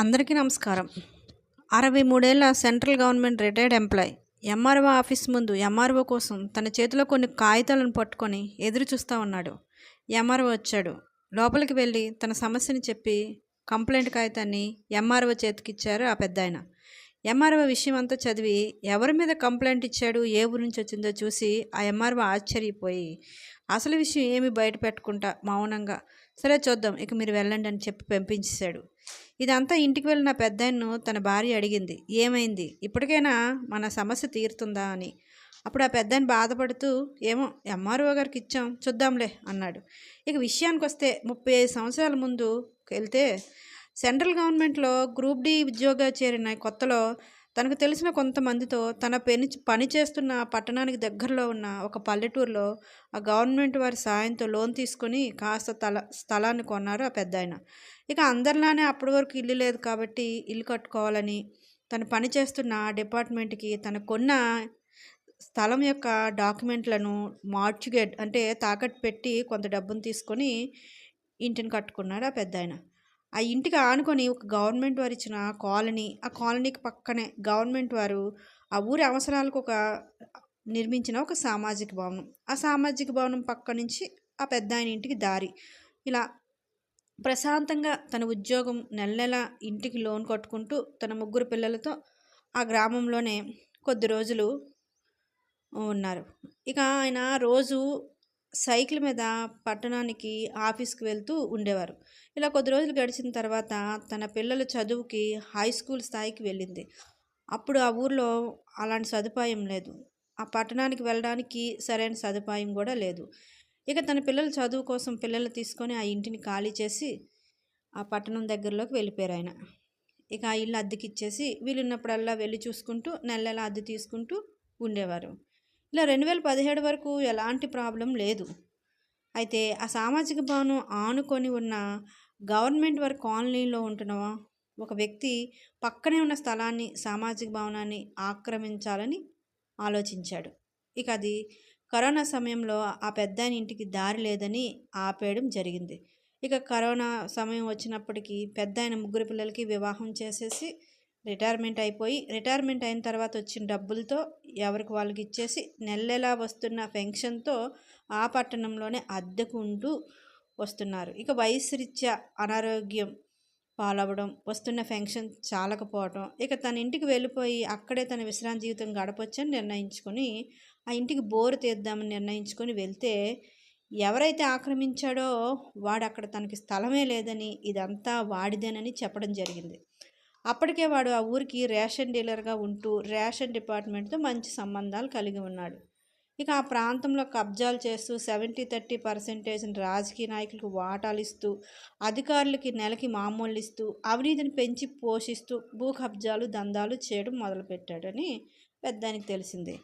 అందరికీ నమస్కారం. అరవై మూడేళ్ళ central government retired employee. MRO office ముందు ఎంఆర్ఓ కోసం తన చేతిలో కొన్ని కాగితాలను పట్టుకొని ఎదురు చూస్తూ ఉన్నాడు. ఎంఆర్ఓ వచ్చాడు. లోపలికి వెళ్ళి తన సమస్యని చెప్పి కంప్లైంట్ కాగితాన్ని ఎంఆర్ఓ చేతికిచ్చారు ఆ పెద్ద ఆయన ఎంఆర్ఓ విషయం అంతా చదివి ఎవరి మీద కంప్లైంట్ ఇచ్చాడు ఏ ఊరి నుంచి వచ్చిందో చూసి ఆ ఎంఆర్ఓ ఆశ్చర్యపోయి అసలు విషయం ఏమి బయట పెట్టకుండా మౌనంగా? సరే చూద్దాం ఇక మీరు వెళ్ళండి అని చెప్పి పంపించేశాడు. ఇదంతా ఇంటికి వెళ్ళిన పెద్దాయన్ను తన భార్య అడిగింది. ఏమైంది? ఇప్పటికైనా మన సమస్య తీరుతుందా అని. అప్పుడు ఆ పెద్దని బాధపడుతూ ఏమో ఎంఆర్ఓ గారికి ఇచ్చాం చూద్దాంలే అన్నాడు. ఇక విషయానికి వస్తే ముప్పై ఐదు సంవత్సరాల ముందు వెళ్తే సెంట్రల్ గవర్నమెంట్లో గ్రూప్ డి ఉద్యోగ చేరిన కొత్తలో తనకు తెలిసిన కొంతమందితో తన పని పని చేస్తున్న పట్టణానికి దగ్గరలో ఉన్న ఒక పల్లెటూరులో ఆ గవర్నమెంట్ వారి సాయంతో లోన్ తీసుకొని కాస్త తల స్థలాన్ని కొన్నారు ఆ పెద్ద ఆయన ఇక అందరిలానే అప్పటి వరకు ఇల్లు లేదు కాబట్టి ఇల్లు కట్టుకోవాలని తను పని చేస్తున్న డిపార్ట్మెంట్కి తన కొన్న స్థలం యొక్క డాక్యుమెంట్లను మార్చుగేట్ అంటే తాకట్టు పెట్టి కొంత డబ్బును తీసుకొని ఇంటిని కట్టుకున్నాడు ఆ పెద్ద ఆయన ఆ ఇంటికి ఆనుకొని ఒక గవర్నమెంట్ వారు ఇచ్చిన కాలనీ ఆ కాలనీకి పక్కనే గవర్నమెంట్ వారు ఆ ఊరి అవసరాలకు ఒక నిర్మించిన ఒక సామాజిక భవనం. ఆ సామాజిక భవనం పక్క నుంచి ఆ పెద్ద ఆయన ఇంటికి దారి. ఇలా ప్రశాంతంగా తన ఉద్యోగం నెల నెల ఇంటికి లోన్ కట్టుకుంటూ తన ముగ్గురు పిల్లలతో ఆ గ్రామంలోనే కొద్ది రోజులు ఉన్నారు. ఇక ఆయన రోజు సైకిల్ మీద పట్టణానికి ఆఫీస్కి వెళ్తూ ఉండేవారు. ఇలా కొద్ది రోజులు గడిచిన తర్వాత తన పిల్లల చదువుకి హై స్కూల్ స్థాయికి వెళ్ళింది. అప్పుడు ఆ ఊర్లో అలాంటి సదుపాయం లేదు. ఆ పట్టణానికి వెళ్ళడానికి సరైన సదుపాయం కూడా లేదు. ఇక తన పిల్లల చదువు కోసం పిల్లలు తీసుకొని ఆ ఇంటిని ఖాళీ చేసి ఆ పట్టణం దగ్గరలోకి వెళ్ళిపోయారు ఆయన. ఇక ఆ ఇల్లు అద్దెకిచ్చేసి వీలున్నప్పుడల్లా వెళ్ళి చూసుకుంటూ నెల నెల అద్దె తీసుకుంటూ ఉండేవారు. ఇలా రెండు వేల పదిహేడు వరకు ఎలాంటి ప్రాబ్లం లేదు. అయితే ఆ సామాజిక భవనం ఆనుకొని ఉన్న గవర్నమెంట్ వారి కాలనీలో ఉంటున్న ఒక వ్యక్తి పక్కనే ఉన్న స్థలాన్ని సామాజిక భవనాన్ని ఆక్రమించాలని ఆలోచించాడు. ఇక అది కరోనా సమయంలో ఆ పెద్ద ఇంటికి దారి లేదని ఆపేయడం జరిగింది. ఇక కరోనా సమయం వచ్చినప్పటికీ పెద్ద ఆయన ముగ్గురు పిల్లలకి వివాహం చేసేసి రిటైర్మెంట్ అయిపోయి రిటైర్మెంట్ అయిన తర్వాత వచ్చిన డబ్బులతో ఎవరికి వాళ్ళకి ఇచ్చేసి నెలలా వస్తున్న పెన్షన్తో ఆ పట్టణంలోనే అద్దెకు ఉంటూ వస్తున్నారు. ఇక వయసు రీత్యా అనారోగ్యం పాలవడం వస్తున్న పెన్షన్ చాలకపోవడం ఇక తన ఇంటికి వెళ్ళిపోయి అక్కడే తన విశ్రాంతి జీవితం గడపొచ్చని నిర్ణయించుకొని ఆ ఇంటికి బోరు తీద్దామని నిర్ణయించుకొని వెళ్తే ఎవరైతే ఆక్రమించాడో వాడు అక్కడ తనకి స్థలమే లేదని ఇదంతా వాడిదేనని చెప్పడం జరిగింది. అప్పటికే వాడు ఆ ఊరికి రేషన్ డీలర్గా ఉంటూ రేషన్ డిపార్ట్మెంట్తో మంచి సంబంధాలు కలిగి ఉన్నాడు. ఇక ఆ ప్రాంతంలో కబ్జాలు చేస్తూ సెవెంటీ థర్టీ పర్సెంటేజ్ రాజకీయ నాయకులకు వాటాలు ఇస్తూ అధికారులకి నెలకి మామూలు ఇస్తూ అవినీతిని పెంచి పోషిస్తూ భూ కబ్జాలు దందాలు చేయడం మొదలుపెట్టాడని పెద్దానికి తెలిసింది.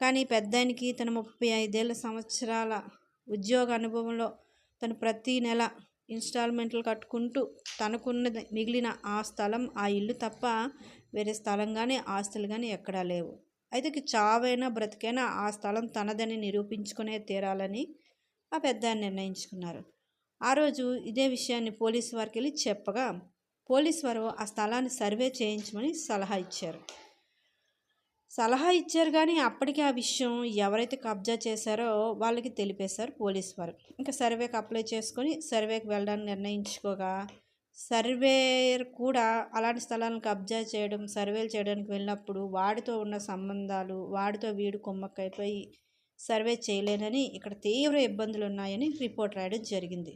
కానీ పెద్దానికి తన ముప్పై ఐదేళ్ళ సంవత్సరాల ఉద్యోగ అనుభవంలో తను ప్రతీ నెల ఇన్స్టాల్మెంట్లు కట్టుకుంటూ తనకున్న మిగిలిన ఆ స్థలం ఆ ఇల్లు తప్ప వేరే స్థలం కానీ ఆస్తులు కానీ ఎక్కడా లేవు. అయితే చావైనా బ్రతికైనా ఆ స్థలం తనదని నిరూపించుకునే తీరాలని ఆ పెద్ద నిర్ణయించుకున్నారు. ఆ రోజు ఇదే విషయాన్ని పోలీసు వారికి వెళ్ళి చెప్పగా పోలీసు వారు ఆ స్థలాన్ని సర్వే చేయించమని సలహా ఇచ్చారు. సలహా ఇచ్చారు కానీ అప్పటికే ఆ విషయం ఎవరైతే కబ్జా చేశారో వాళ్ళకి తెలిపేశారు పోలీస్ వారు. ఇంకా సర్వేకి అప్లై చేసుకొని సర్వేకి వెళ్ళడానికి నిర్ణయించుకోగా సర్వేయర్ కూడా అలాంటి స్థలాలను కబ్జా చేయడం సర్వేలు చేయడానికి వెళ్ళినప్పుడు వాడితో ఉన్న సంబంధాలు వాడితో వీడు కొమ్మక్కైపోయి సర్వే చేయలేనని ఇక్కడ తీవ్ర ఇబ్బందులు ఉన్నాయని రిపోర్ట్ రాయడం జరిగింది.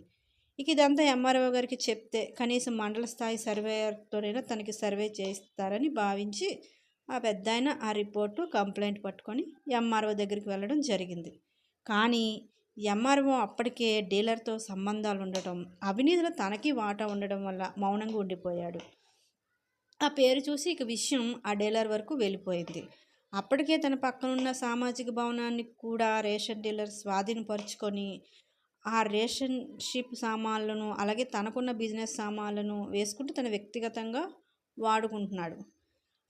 ఇక ఇదంతా ఎంఆర్ఓ గారికి చెప్తే కనీసం మండల స్థాయి సర్వేయర్తోనైనా తనకి సర్వే చేస్తారని భావించి ఆ పెద్ద ఆయన ఆ రిపోర్టు కంప్లైంట్ పట్టుకొని ఎంఆర్ఓ దగ్గరికి వెళ్ళడం జరిగింది. కానీ ఎంఆర్ఓ అప్పటికే డీలర్తో సంబంధాలు ఉండటం అవినీతిలో తనకి వాటా ఉండడం వల్ల మౌనంగా ఉండిపోయాడు. ఆ పేరు చూసి ఇక విషయం ఆ డీలర్ వరకు వెళ్ళిపోయింది. అప్పటికే తన పక్కనున్న సామాజిక భవనాన్ని కూడా రేషన్ డీలర్ స్వాధీనపరుచుకొని ఆ రేషన్ షిప్ సామాన్లను అలాగే తనకున్న బిజినెస్ సామాన్లను వేసుకుంటూ తన వ్యక్తిగతంగా వాడుకుంటున్నాడు.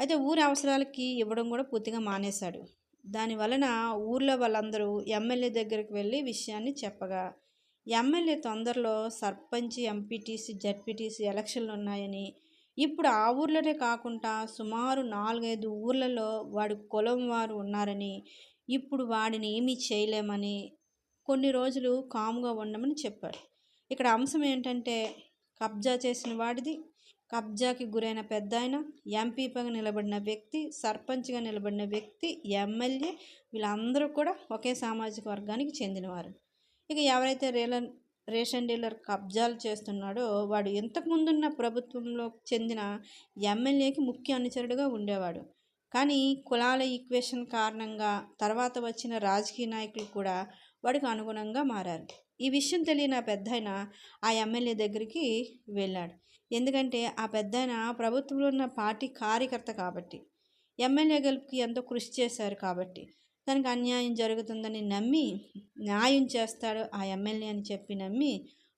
అయితే ఊరి అవసరాలకి ఇవ్వడం కూడా పూర్తిగా మానేశాడు. దాని వలన ఊర్లో వాళ్ళందరూ ఎమ్మెల్యే దగ్గరికి వెళ్ళి విషయాన్ని చెప్పగా ఎమ్మెల్యే తొందరలో సర్పంచ్ ఎంపీటీసీ జడ్పీటీసీ ఎలక్షన్లు ఉన్నాయని. ఇప్పుడు ఆ ఊర్లోనే కాకుండా సుమారు నాలుగైదు ఊర్లలో వాడి కులం వారు ఉన్నారని. ఇప్పుడు వాడిని ఏమీ చేయలేమని కొన్ని రోజులు కామ్గా ఉండమని చెప్పాడు. ఇక్కడ అంశం ఏంటంటే కబ్జా చేసిన వాడిది కబ్జాకి గురైన పెద్ద ఆయన ఎంపీపీగా నిలబడిన వ్యక్తి సర్పంచ్గా నిలబడిన వ్యక్తి ఎమ్మెల్యే వీళ్ళందరూ కూడా ఒకే సామాజిక వర్గానికి చెందినవారు. ఇక ఎవరైతే రేల రేషన్ డీలర్ కబ్జాలు చేస్తున్నాడో వాడు ఇంతకుముందున్న ప్రభుత్వంలో చెందిన ఎమ్మెల్యేకి ముఖ్య అనుచరుడుగా ఉండేవాడు. కానీ కులాల ఈక్వేషన్ కారణంగా తర్వాత వచ్చిన రాజకీయ నాయకులు కూడా వాడికి అనుగుణంగా మారారు. ఈ విషయం తెలియని ఆ పెద్దాయన ఆ ఎమ్మెల్యే దగ్గరికి వెళ్ళాడు. ఎందుకంటే ఆ పెద్దాయన ప్రభుత్వంలో ఉన్న పార్టీ కార్యకర్త కాబట్టి ఎమ్మెల్యే గెలుపుకి ఎంతో కృషి చేశారు కాబట్టి తనకు అన్యాయం జరుగుతుందని నమ్మి న్యాయం చేస్తాడు ఆ ఎమ్మెల్యే అని చెప్పి నమ్మి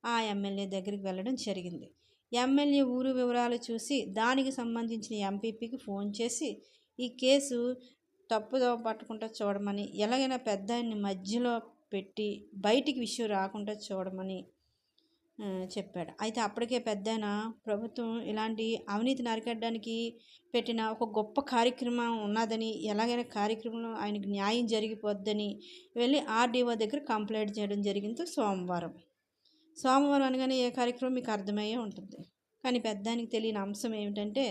ఆ ఎమ్మెల్యే దగ్గరికి వెళ్ళడం జరిగింది. ఎమ్మెల్యే ఊరు వివరాలు చూసి దానికి సంబంధించిన ఎంపీపీకి ఫోన్ చేసి ఈ కేసు తప్పుదో పట్టకుండా చూడమని ఎలాగైనా పెద్ద మధ్యలో పెట్టి బయటికి విషయం రాకుండా చూడమని చెప్పాడు. అయితే అప్పటికే పెద్దన ప్రభుత్వం ఇలాంటి అవినీతిని అరికట్టడానికి పెట్టిన ఒక గొప్ప కార్యక్రమం ఉన్నదని ఎలాగైనా కార్యక్రమంలో ఆయనకు న్యాయం జరిగిపోద్దని వెళ్ళి ఆర్డీఓ దగ్గర కంప్లైంట్ చేయడం జరిగింది సోమవారం. సోమవారం అనగానే ఏ కార్యక్రమం మీకు అర్థమయ్యే ఉంటుంది. కానీ పెద్దానికి తెలియని అంశం ఏమిటంటే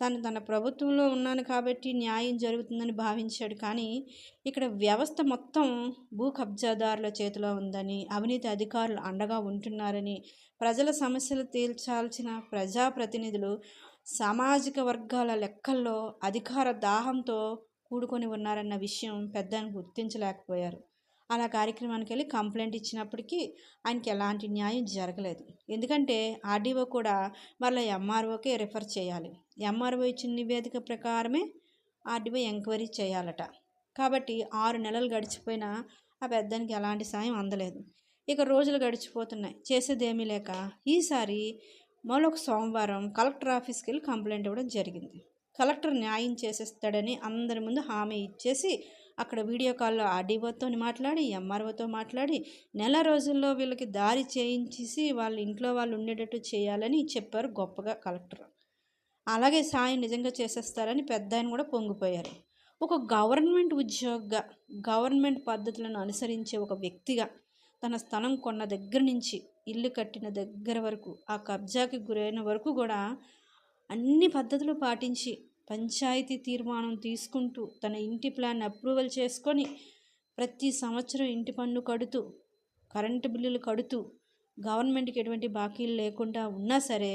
తను తన ప్రభుత్వంలో ఉన్నాను కాబట్టి న్యాయం జరుగుతుందని భావించాడు. కానీ ఇక్కడ వ్యవస్థ మొత్తం భూ కబ్జాదారుల చేతిలో ఉందని అవినీతి అధికారులు అండగా ఉంటున్నారని ప్రజల సమస్యలు తీర్చాల్సిన ప్రజాప్రతినిధులు సామాజిక వర్గాల లెక్కల్లో అధికార దాహంతో కూడుకొని ఉన్నారన్న విషయం పెద్దని గుర్తించలేకపోయారు. అలా కార్యక్రమానికి వెళ్ళి కంప్లైంట్ ఇచ్చినప్పటికీ ఆయనకి ఎలాంటి న్యాయం జరగలేదు. ఎందుకంటే ఆర్డీఓ కూడా మళ్ళీ ఎంఆర్ఓకే రిఫర్ చేయాలి. ఎంఆర్ఓ ఇచ్చిన నివేదిక ప్రకారమే ఆర్డీఓ ఎంక్వైరీ చేయాలట. కాబట్టి ఆరు నెలలు గడిచిపోయినా ఆ పెద్దానికి ఎలాంటి సాయం అందలేదు. ఇక రోజులు గడిచిపోతున్నాయి. చేసేదేమీ లేక ఈసారి మరొక సోమవారం కలెక్టర్ ఆఫీస్కి వెళ్ళి కంప్లైంట్ ఇవ్వడం జరిగింది. కలెక్టర్ న్యాయం చేసేస్తాడని అందరి ముందు హామీ ఇచ్చేసి అక్కడ వీడియో కాల్లో ఆర్డీఓతో మాట్లాడి ఎంఆర్ఓతో మాట్లాడి నెల రోజుల్లో వీళ్ళకి దారి చేయించేసి వాళ్ళ ఇంట్లో వాళ్ళు ఉండేటట్టు చేయాలని చెప్పారు గొప్పగా కలెక్టర్. అలాగే సాయం నిజంగా చేసేస్తారని పెద్ద ఆయన కూడా పొంగిపోయారు. ఒక గవర్నమెంట్ ఉద్యోగ గవర్నమెంట్ పద్ధతులను అనుసరించే ఒక వ్యక్తిగా తన స్థలం కొన్న దగ్గర నుంచి ఇల్లు కట్టిన దగ్గర వరకు ఆ కబ్జాకి గురైన వరకు కూడా అన్ని పద్ధతులు పాటించి పంచాయతీ తీర్మానం తీసుకుంటూ తన ఇంటి ప్లాన్ అప్రూవల్ చేసుకొని ప్రతి సంవత్సరం ఇంటి పన్ను కడుతూ కరెంటు బిల్లులు కడుతూ గవర్నమెంట్కి ఎటువంటి బాకీలు లేకుండా ఉన్నా సరే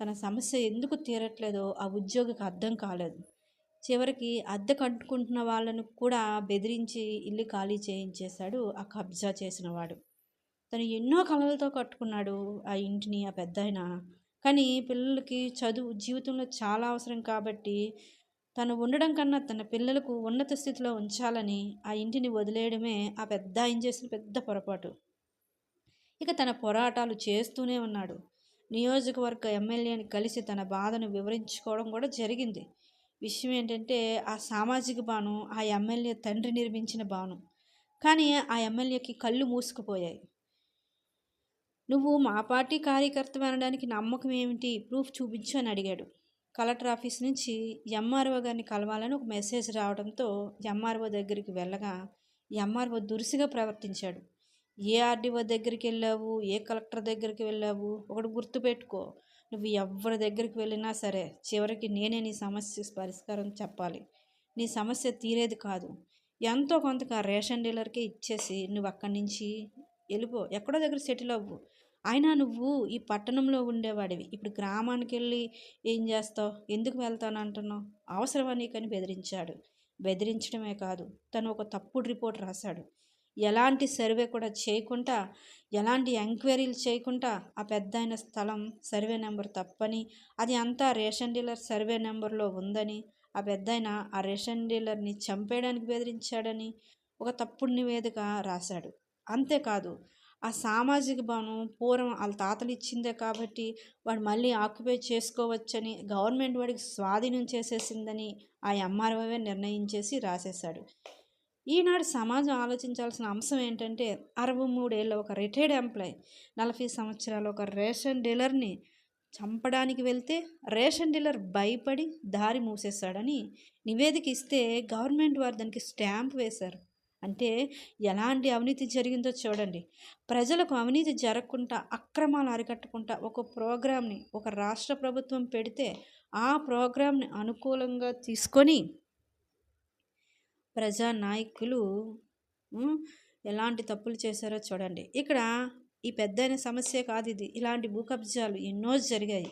తన సమస్య ఎందుకు తీరట్లేదో ఆ ఉద్యోగికి అర్థం కాలేదు. చివరికి అద్దె కట్టుకుంటున్న వాళ్ళను కూడా బెదిరించి ఇల్లు ఖాళీ చేయించేశాడు ఆ కబ్జా చేసినవాడు. తను ఎన్నో కళలతో కట్టుకున్నాడు ఆ ఇంటిని ఆ పెద్ద కానీ పిల్లలకి చదువు జీవితంలో చాలా అవసరం కాబట్టి తను ఉండడం కన్నా తన పిల్లలకు ఉన్నత స్థితిలో ఉంచాలని ఆ ఇంటిని వదిలేయడమే ఆ పెద్ద ఆయన చేసిన పెద్ద పొరపాటు. ఇక తన పోరాటాలు చేస్తూనే ఉన్నాడు. నియోజకవర్గ ఎమ్మెల్యేని కలిసి తన బాధను వివరించుకోవడం కూడా జరిగింది. విషయం ఏంటంటే ఆ సామాజిక బాను ఆ ఎమ్మెల్యే తండ్రి నిర్మించిన బాను. కానీ ఆ ఎమ్మెల్యేకి కళ్ళు మూసుకుపోయాయి. నువ్వు మా పార్టీ కార్యకర్త అనడానికి నమ్మకం ఏమిటి? ప్రూఫ్ చూపించు అని అడిగాడు. కలెక్టర్ ఆఫీస్ నుంచి ఎంఆర్ఓ గారిని కలవాలని ఒక మెసేజ్ రావడంతో ఎంఆర్ఓ దగ్గరికి వెళ్ళగా ఎంఆర్ఓ దురుసుగా ప్రవర్తించాడు. ఏ ఆర్డీఓ దగ్గరికి వెళ్ళావు? ఏ కలెక్టర్ దగ్గరికి వెళ్ళావు? ఒకటి గుర్తుపెట్టుకో నువ్వు ఎవరి దగ్గరికి వెళ్ళినా సరే చివరికి నేనే నీ సమస్య పరిష్కారం చెప్పాలి. నీ సమస్య తీరేది కాదు. ఎంతో కొంతగా రేషన్ డీలర్కే ఇచ్చేసి నువ్వు అక్కడి నుంచి వెళ్ళిపో. ఎక్కడో దగ్గర సెటిల్ అవ్వు. అయినా నువ్వు ఈ పట్టణంలో ఉండేవాడివి. ఇప్పుడు గ్రామానికి వెళ్ళి ఏం చేస్తావు? ఎందుకు వెళ్తాను అంటున్నావు? అవసరమా నీకని బెదిరించాడు. బెదిరించడమే కాదు. తను ఒక తప్పుడు రిపోర్ట్ రాశాడు. ఎలాంటి సర్వే కూడా చేయకుండా ఎలాంటి ఎంక్వైరీలు చేయకుండా ఆ పెద్ద స్థలం సర్వే నెంబర్ తప్పని అది అంతా రేషన్ డీలర్ సర్వే నెంబర్లో ఉందని ఆ పెద్ద ఆ రేషన్ డీలర్ని చంపేయడానికి బెదిరించాడని ఒక తప్పుడు నివేదిక రాశాడు. అంతేకాదు ఆ సామాజిక భవనం పూర్వం వాళ్ళ తాతలు ఇచ్చిందే కాబట్టి వాడు మళ్ళీ ఆక్యుపై చేసుకోవచ్చని గవర్నమెంట్ వాడికి స్వాధీనం చేసేసిందని ఆ ఎంఆర్ఓవే నిర్ణయించేసి రాసేశాడు. ఈనాడు సమాజం ఆలోచించాల్సిన అంశం ఏంటంటే అరవై మూడేళ్ళ ఒక రిటైర్డ్ ఎంప్లాయ్ నలభై సంవత్సరాల ఒక రేషన్ డీలర్ని చంపడానికి వెళ్తే రేషన్ డీలర్ భయపడి దారి మూసేశాడని నివేదిక ఇస్తే గవర్నమెంట్ వారు దానికి స్టాంప్ వేశారు. అంటే ఎలాంటి అవినీతి జరిగిందో చూడండి. ప్రజలకు అవినీతి జరగకుండా అక్రమాలు అరికట్టకుండా ఒక ప్రోగ్రామ్ని ఒక రాష్ట్ర ప్రభుత్వం పెడితే ఆ ప్రోగ్రామ్ని అనుకూలంగా తీసుకొని ప్రజా నాయకులు ఎలాంటి తప్పులు చేశారో చూడండి. ఇక్కడ ఈ పెద్దైన సమస్య కాదు ఇది. ఇలాంటి భూకబ్జాలు ఎన్నో జరిగాయి.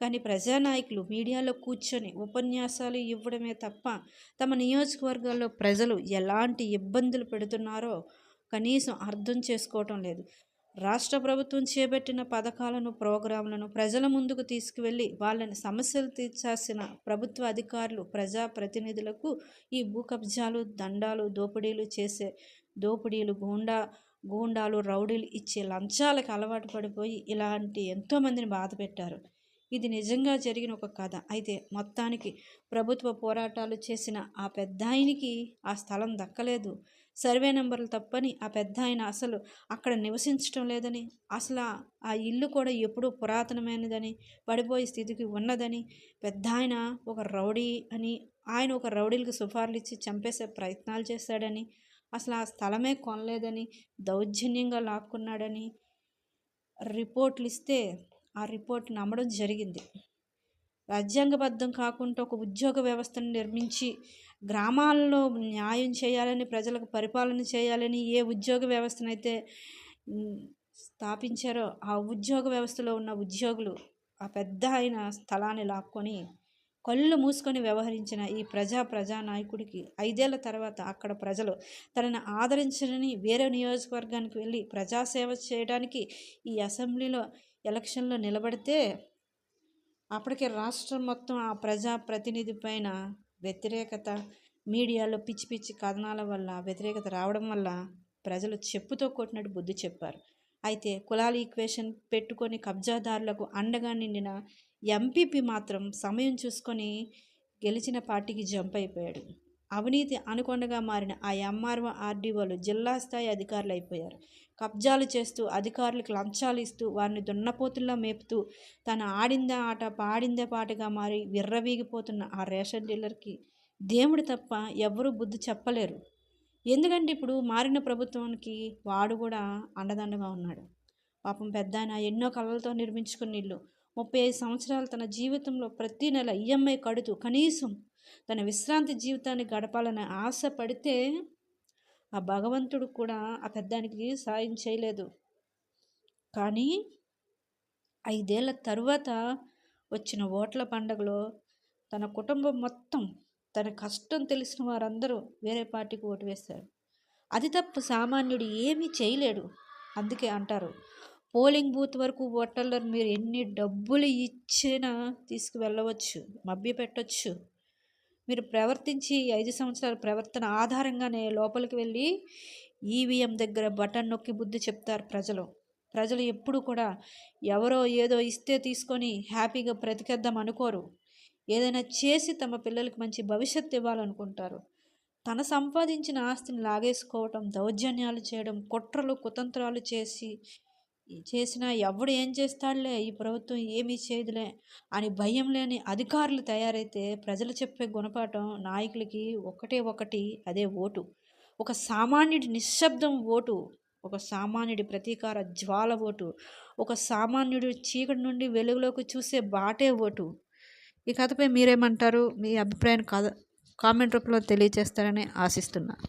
కానీ ప్రజానాయకులు మీడియాలో కూర్చొని ఉపన్యాసాలు ఇవ్వడమే తప్ప తమ నియోజకవర్గాల్లో ప్రజలు ఎలాంటి ఇబ్బందులు పెడుతున్నారో కనీసం అర్థం చేసుకోవటం లేదు. రాష్ట్ర ప్రభుత్వం చేపట్టిన పథకాలను ప్రోగ్రాంలను ప్రజల ముందుకు తీసుకువెళ్ళి వాళ్ళని సమస్యలు తీర్చాల్సిన ప్రభుత్వ అధికారులు ప్రజాప్రతినిధులకు ఈ భూ కబ్జాలు దండాలు దోపిడీలు చేసే దోపిడీలు గూండా గూండాలు రౌడీలు ఇచ్చే లంచాలకు అలవాటు పడిపోయి ఇలాంటి ఎంతోమందిని బాధ పెట్టారు. ఇది నిజంగా జరిగిన ఒక కథ. అయితే మొత్తానికి ప్రభుత్వ పోరాటాలు చేసిన ఆ పెద్దాయనికి ఆ స్థలం దక్కలేదు. సర్వే నెంబర్లు తప్పని ఆ పెద్ద ఆయన అసలు అక్కడ నివసించడం లేదని అసలు ఆ- ఆ ఇల్లు కూడా ఎప్పుడూ పురాతనమైనదని పడిపోయే స్థితికి ఉన్నదని పెద్ద ఆయన ఒక రౌడీ అని ఆయన ఒక రౌడీలకు సుఫార్లు ఇచ్చి చంపేసే ప్రయత్నాలు చేశాడని అసలు ఆ స్థలమే కొనలేదని దౌర్జన్యంగా లాక్కున్నాడని రిపోర్ట్లు ఇస్తే ఆ రిపోర్ట్ నమ్మడం జరిగింది. రాజ్యాంగబద్ధం కాకుండా ఒక ఉద్యోగ వ్యవస్థను నిర్మించి గ్రామాల్లో న్యాయం చేయాలని ప్రజలకు పరిపాలన చేయాలని ఏ ఉద్యోగ వ్యవస్థనైతే స్థాపించారో ఆ ఉద్యోగ వ్యవస్థలో ఉన్న ఉద్యోగులు ఆ పెద్ద అయిన స్థలాన్ని లాక్కొని కళ్ళు మూసుకొని వ్యవహరించిన ఈ ప్రజా ప్రజా నాయకుడికి ఐదేళ్ళ తర్వాత అక్కడ ప్రజలు తనను ఆదరించని వేరే నియోజకవర్గానికి వెళ్ళి ప్రజాసేవ చేయడానికి ఈ అసెంబ్లీలో ఎలక్షన్లో నిలబడితే అప్పటికే రాష్ట్రం మొత్తం ఆ ప్రజా ప్రతినిధి పైన వ్యతిరేకత మీడియాలో పిచ్చి పిచ్చి కథనాల వల్ల వ్యతిరేకత రావడం వల్ల ప్రజలు చెప్పుతో కొట్టినట్టు బుద్ధి చెప్పారు. అయితే కులాల ఈక్వేషన్ పెట్టుకొని కబ్జాదారులకు అండగా నిండిన ఎంపీపీ మాత్రం సమయం చూసుకొని గెలిచిన పార్టీకి జంప్ అయిపోయాడు. అవినీతి అనుకొండగా మారిన ఆ ఎంఆర్ఓ ఆర్డీఓలు జిల్లా స్థాయి అధికారులు అయిపోయారు. కబ్జాలు చేస్తూ అధికారులకు లంచాలు ఇస్తూ వారిని దున్నపోతుల్లో మేపుతూ తను ఆడిందే ఆట పాడిందే పాటగా మారి విర్రవీగిపోతున్న ఆ రేషన్ డీలర్కి దేవుడు తప్ప ఎవ్వరూ బుద్ధి చెప్పలేరు. ఎందుకంటే ఇప్పుడు మారిన ప్రభుత్వానికి వాడు కూడా అండదండగా ఉన్నాడు. పాపం పెద్ద ఆయన ఎన్నో కళలతో నిర్మించుకున్న ఇల్లు ముప్పై ఐదు సంవత్సరాలు తన జీవితంలో ప్రతి నెల ఈఎంఐ కడుతూ కనీసం తన విశ్రాంతి జీవితాన్ని గడపాలని ఆశ పడితే ఆ భగవంతుడు కూడా ఆ పెద్దానికి సాయం చేయలేదు. కానీ ఐదేళ్ళ తరువాత వచ్చిన ఓట్ల పండగలో తన కుటుంబం మొత్తం తన కష్టం తెలిసిన వారందరూ వేరే పార్టీకి ఓటు వేశారు. అది తప్ప సామాన్యుడు ఏమీ చేయలేడు. అందుకే అంటారు పోలింగ్ బూత్ వరకు ఓటర్లను మీరు ఎన్ని డబ్బులు ఇచ్చినా తీసుకువెళ్ళవచ్చు మభ్య పెట్టచ్చు మీరు ప్రవర్తించి ఐదు సంవత్సరాల ప్రవర్తన ఆధారంగానే లోపలికి వెళ్ళి ఈవీఎం దగ్గర బటన్ నొక్కి బుద్ధి చెప్తారు ప్రజలు. ప్రజలు ఎప్పుడు కూడా ఎవరో ఏదో ఇస్తే తీసుకొని హ్యాపీగా బ్రతికేద్దాం అనుకోరు. ఏదైనా చేసి తమ పిల్లలకు మంచి భవిష్యత్తు ఇవ్వాలనుకుంటారు. తన సంపాదించిన ఆస్తిని లాగేసుకోవటం దౌర్జన్యాలు చేయడం కుట్రలు కుతంత్రాలు చేసి చేసినా ఎవడు ఏం చేస్తాడులే? ఈ ప్రభుత్వం ఏమీ చేయదులే అని భయం లేని అధికారులు తయారైతే ప్రజలు చెప్పే గుణపాఠం నాయకులకి ఒకటే ఒకటి అదే ఓటు. ఒక సామాన్యుడి నిశ్శబ్దం ఓటు ఒక సామాన్యుడి ప్రతీకార జ్వాల ఓటు ఒక సామాన్యుడి చీకటి నుండి వెలుగులోకి చూసే బాటే ఓటు. ఈ కథపై మీరేమంటారు? మీ అభిప్రాయం కామెంట్ రూపంలో తెలియజేస్తారని ఆశిస్తున్నాను